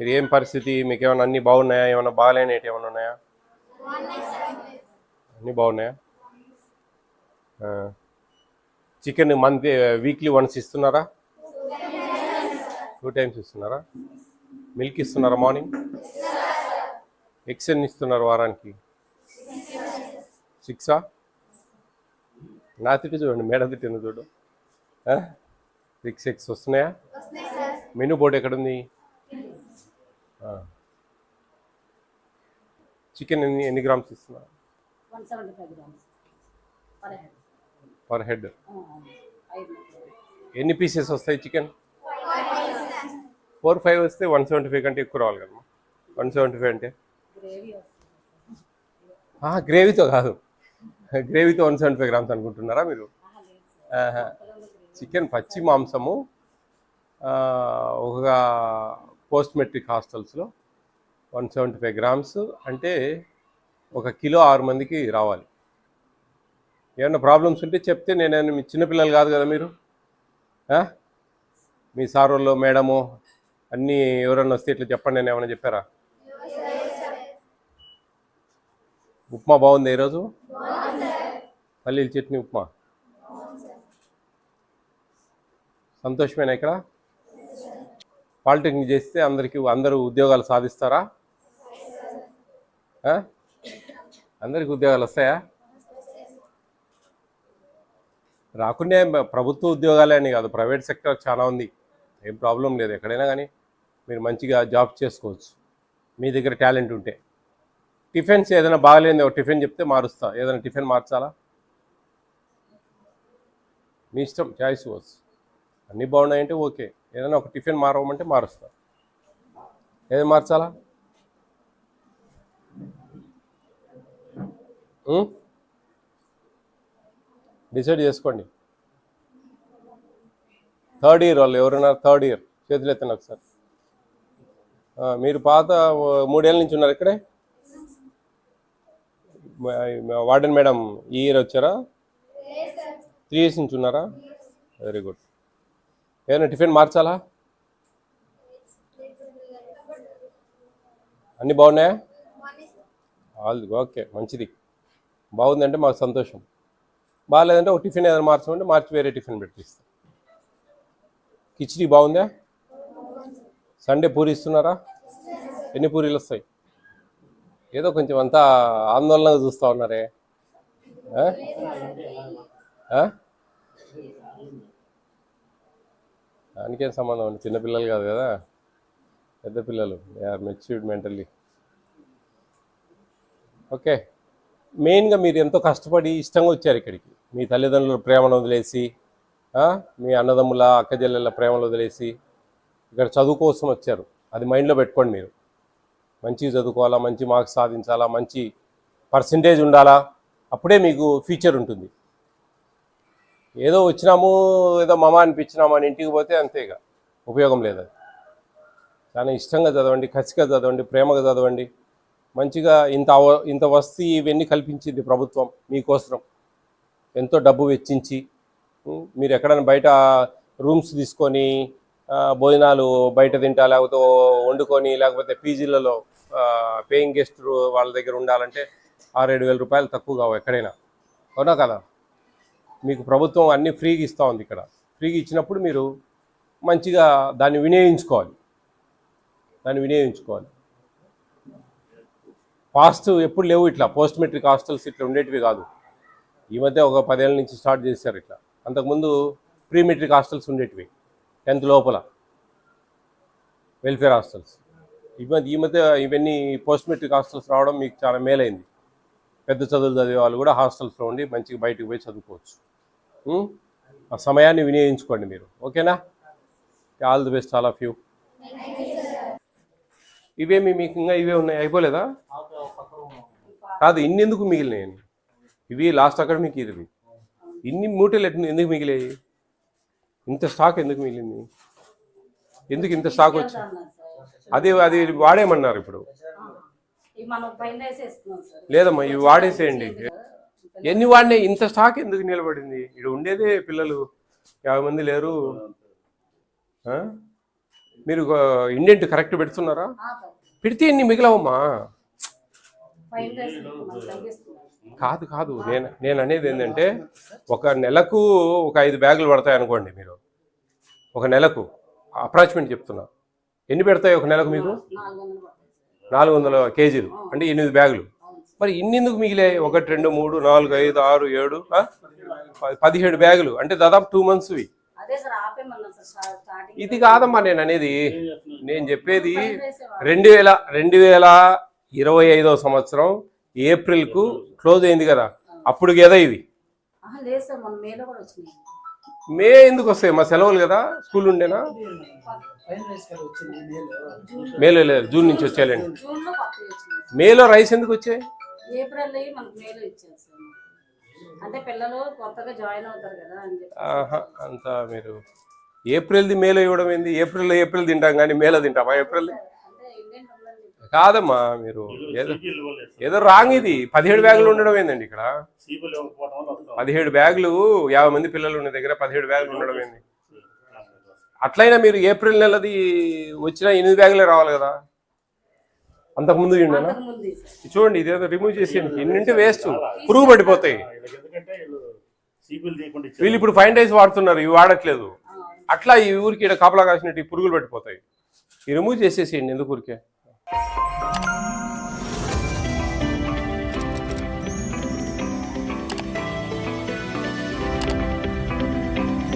మీరు ఏం పరిస్థితి? మీకు ఏమైనా అన్ని బాగున్నాయా? ఏమైనా బాగాలేనివి ఏమైనా ఉన్నాయా? అన్నీ బాగున్నాయా? చికెన్ మంత్ వీక్లీ వన్స్ ఇస్తున్నారా? టూ టైమ్స్ ఇస్తున్నారా? మిల్క్ ఇస్తున్నారా మార్నింగ్? ఎగ్స్ ఎన్ని ఇస్తున్నారు వారానికి? సిక్సా? నా తిట్టి చూడండి మేడ తిట్టింది చూడు. సిక్స్ ఎగ్స్ వస్తున్నాయా? మెనూ బోర్డు ఎక్కడుంది? చికెన్ ఎన్ని ఎన్ని గ్రామ్స్ ఇస్తున్నారు? పర్ హెడ్ ఎన్ని పీసెస్ వస్తాయి చికెన్ ఫోర్ ఫైవ్ వస్తే వన్ సెవెంటీ ఫైవ్ కంటే ఎక్కువ రావాలి కదా వన్ సెవెంటీ ఫైవ్ అంటే గ్రేవీతో కాదు. గ్రేవీతో వన్ సెవెంటీ ఫైవ్ గ్రామ్స్ అనుకుంటున్నారా మీరు. చికెన్ పచ్చి మాంసము ఒక పోస్ట్ మెట్రిక్ హాస్టల్స్లో వన్ సెవెంటీ ఫైవ్ గ్రామ్స్ అంటే ఒక కిలో ఆరు మందికి రావాలి. ఏమైనా ప్రాబ్లమ్స్ ఉంటే చెప్తే నేను మీ చిన్నపిల్లలు కాదు కదా మీరు? మీ సార్ వాళ్ళు మేడము అన్నీ ఎవరన్నా వస్తే ఇట్లా చెప్పండి నేను ఏమైనా చెప్పారా? ఉప్మా బాగుంది ఈరోజు? పల్లీల చట్నీ ఉప్మా? సంతోషమేనా ఇక్కడ? పాలిటెక్నిక్ చేస్తే అందరికీ అందరూ ఉద్యోగాలు సాధిస్తారా? అందరికి ఉద్యోగాలు వస్తాయా? రాకుండా ప్రభుత్వ ఉద్యోగాలే అని కాదు ప్రైవేట్ సెక్టర్ చాలా ఉంది. ఏం ప్రాబ్లం లేదు ఎక్కడైనా కానీ మీరు మంచిగా జాబ్ చేసుకోవచ్చు. మీ దగ్గర టాలెంట్ ఉంటే. టిఫిన్స్ ఏదైనా బాగలేని ఒక టిఫిన్ చెప్తే మారుస్తా. ఏదైనా టిఫిన్ మార్చాలా? మీ ఇష్టం చాయిస్ వాస్ అన్నీ బాగున్నాయంటే ఓకే. ఏదైనా ఒక టిఫిన్ మారవమంటే మారుస్తా ఏది మార్చాలా? డిసైడ్ చేసుకోండి. థర్డ్ ఇయర్ వాళ్ళు ఎవరున్నారు థర్డ్ ఇయర్ చేతులు ఎత్తండి ఒకసారి. మీరు పాత మూడేళ్ళ నుంచి ఉన్నారు ఇక్కడే? వార్డెన్ మేడం ఈ ఇయర్ వచ్చారా? త్రీ ఇయర్స్ నుంచి ఉన్నారా? Very good. ఏమైనా టిఫిన్ మార్చాలా? అన్నీ బాగున్నాయా? ఆల్ ఓకే మంచిది. బాగుందంటే మాకు సంతోషం. బాగాలేదంటే ఒక టిఫిన్ ఏదైనా మార్చమంటే మార్చి వేరే టిఫిన్ పెట్టిస్తాం. కిచిడి బాగుందా? సండే పూరి ఇస్తున్నారా? ఎన్ని పూరీలు వస్తాయి? ఏదో కొంచెం అంతా ఆందోళనగా చూస్తూ ఉన్నారే. దానికేం సంబంధం అండి? చిన్నపిల్లలు కాదు కదా? పెద్ద పిల్లలు. ఆర్ మెచ్యూర్డ్ మెంటల్లీ ఓకే మెయిన్గా మీరు ఎంతో కష్టపడి ఇష్టంగా వచ్చారు ఇక్కడికి. మీ తల్లిదండ్రుల ప్రేమను వదిలేసి మీ అన్నదమ్ముల అక్క ప్రేమలు వదిలేసి ఇక్కడ చదువు కోసం వచ్చారు. అది మైండ్లో పెట్టుకోండి మీరు. మంచిగా చదువుకోవాలా మంచి మార్క్స్ సాధించాలా మంచి పర్సంటేజ్ ఉండాలా అప్పుడే మీకు ఫ్యూచర్ ఉంటుంది. ఏదో వచ్చినాము ఏదో మమ అనిపించినాము అని ఇంటికి పోతే అంతే ఇక. ఉపయోగం లేదు అది. చాలా ఇష్టంగా చదవండి ఖచ్చితంగా చదవండి ప్రేమగా చదవండి. మంచిగా ఇంత ఇంత వస్తీ ఇవన్నీ కల్పించింది ప్రభుత్వం మీకోసం. ఎంతో డబ్బు వెచ్చించి మీరు ఎక్కడైనా బయట రూమ్స్ తీసుకొని భోజనాలు బయట తింటా లేకపోతే వండుకొని లేకపోతే పీజీలలో పేయింగ్ గెస్ట్ వాళ్ళ దగ్గర ఉండాలంటే ఆరు ఏడు వేల రూపాయలు తక్కువ కావు ఎక్కడైనా. అవునా కదా? మీకు ప్రభుత్వం అన్నీ ఫ్రీగా ఇస్తూ ఉంది ఇక్కడ. ఫ్రీగా ఇచ్చినప్పుడు మీరు మంచిగా దాన్ని వినియోగించుకోవాలి. దాన్ని వినియోగించుకోవాలి. ఫాస్ట్ ఎప్పుడు లేవు ఇట్లా. పోస్ట్ మెట్రిక్ హాస్టల్స్ ఇట్లా ఉండేటివి కాదు. ఈ మధ్య ఒక పదేళ్ళ నుంచి స్టార్ట్ చేశారు ఇట్లా. అంతకుముందు ప్రీ మెట్రిక్ హాస్టల్స్ ఉండేటివి. టెన్త్ లోపల. వెల్ఫేర్ హాస్టల్స్ ఈ మధ్య ఈ మధ్య ఇవన్నీ పోస్ట్ మెట్రిక్ హాస్టల్స్ రావడం మీకు చాలా మేలైంది. పెద్ద చదువులు చదివే వాళ్ళు కూడా హాస్టల్స్లో ఉండి మంచిగా బయటకు పోయి చదువుకోవచ్చు. ఆ సమయాన్ని వినియోగించుకోండి మీరు. ఓకేనా? All the best all of you ఇవేమి మీకు ఇంకా ఇవే ఉన్నాయి. అయిపోలేదా? కాదు ఇన్ని ఎందుకు మిగిలినాయి? ఇవి లాస్ట్ అకాడమిక్ ఇవి ఇన్ని మూటలు ఎందుకు మిగిలాయి? ఇంత స్టాక్ ఎందుకు మిగిలింది? ఎందుకు ఇంత స్టాక్ వచ్చి అన్నారు సార్ అది అది వాడేమన్నారు ఇప్పుడు. లేదమ్మా ఇవి వాడేసేయండి. ఎన్ని వాడినాయి ఇంత స్టాక్ ఎందుకు నిలబడింది? ఇక్కడ ఉండేదే పిల్లలు. యాభై మంది లేరు? మీరు ఇండెంట్ కరెక్ట్ పెడుతున్నారా. పెడితే ఇన్ని మిగిలవమ్మా? కాదు కాదు. నేను నేను అనేది ఏంటంటే ఒక నెలకు ఒక ఐదు బ్యాగులు పడతాయి అనుకోండి మీరు. ఒక నెలకు. అప్రాచ్మెంట్ చెప్తున్నా. ఎన్ని పెడతాయి ఒక నెలకు మీకు? నాలుగు వందలు కేజీలు. అంటే ఎనిమిది బ్యాగులు. మరి ఇన్నెందుకు మిగిలే ఒకటి రెండు మూడు నాలుగు ఐదు ఆరు ఏడు పదిహేడు బ్యాగులు. అంటే దాదాపు టూ మంత్స్వి అదే సార్ ఆపేమన్నా సార్ స్టా- స్టార్టింగ్ ఇది కాదమ్మా నేను అనేది. నేను చెప్పేది రెండు వేల రెండు వేల ఇరవై ఐదో సంవత్సరం ఏప్రిల్కు క్లోజ్ అయింది కదా. అప్పుడు కదా వచ్చినాయి. మే ఎందుకు వస్తాయి? మా సెలవులు కదా? స్కూల్ ఉండేనా? మేలు మేలో లేదు జూన్ నుంచి వచ్చేయాలండి. మేలో రైస్ ఎందుకు వచ్చాయి? ఏప్రిల్ అయ్యి మనకు మేలో ఇచ్చారు సార్ అంటే పిల్లలు కొత్తగా జాయిన్ అవుతారు కదా అని చెప్పి ఆహా అంతా మీరు ఏప్రిల్ది మేలో ఇవ్వడం ఏంది? ఏప్రిల్ ఏప్రిల్ తింటాం కానీ మేలో తింటామా ఏప్రిల్? కాదమ్మా మీరు ఏదో ఏదో రాంగ్ ఇది. పదిహేడు బ్యాగులు ఉండడం ఏందండి ఇక్కడ. పదిహేడు బ్యాగులు యాభై మంది పిల్లలు ఉన్న దగ్గర పదిహేడు బ్యాగులు ఉండడం ఏంది? అట్లయినా మీరు ఏప్రిల్ నెలది వచ్చిన ఎనిమిది బ్యాగులే రావాలి కదా? అంతకుముందు ఉండనా అంతకు ముందు సార్ చూడండి ఇదేదో రిమూవ్ చేసేయండి ఇన్నింటి వేస్ట్ పురుగు పడిపోతాయి. వీళ్ళు ఇప్పుడు ఫైన్ రైస్ వాడుతున్నారు ఇవి వాడట్లేదు. అట్లా ఈ ఊరికి ఈడ కాపలా కాసినట్టు ఈ పురుగులు పట్టిపోతాయి ఈ రిమూవ్ చేసేసేయండి ఎందుకు ఊరికే?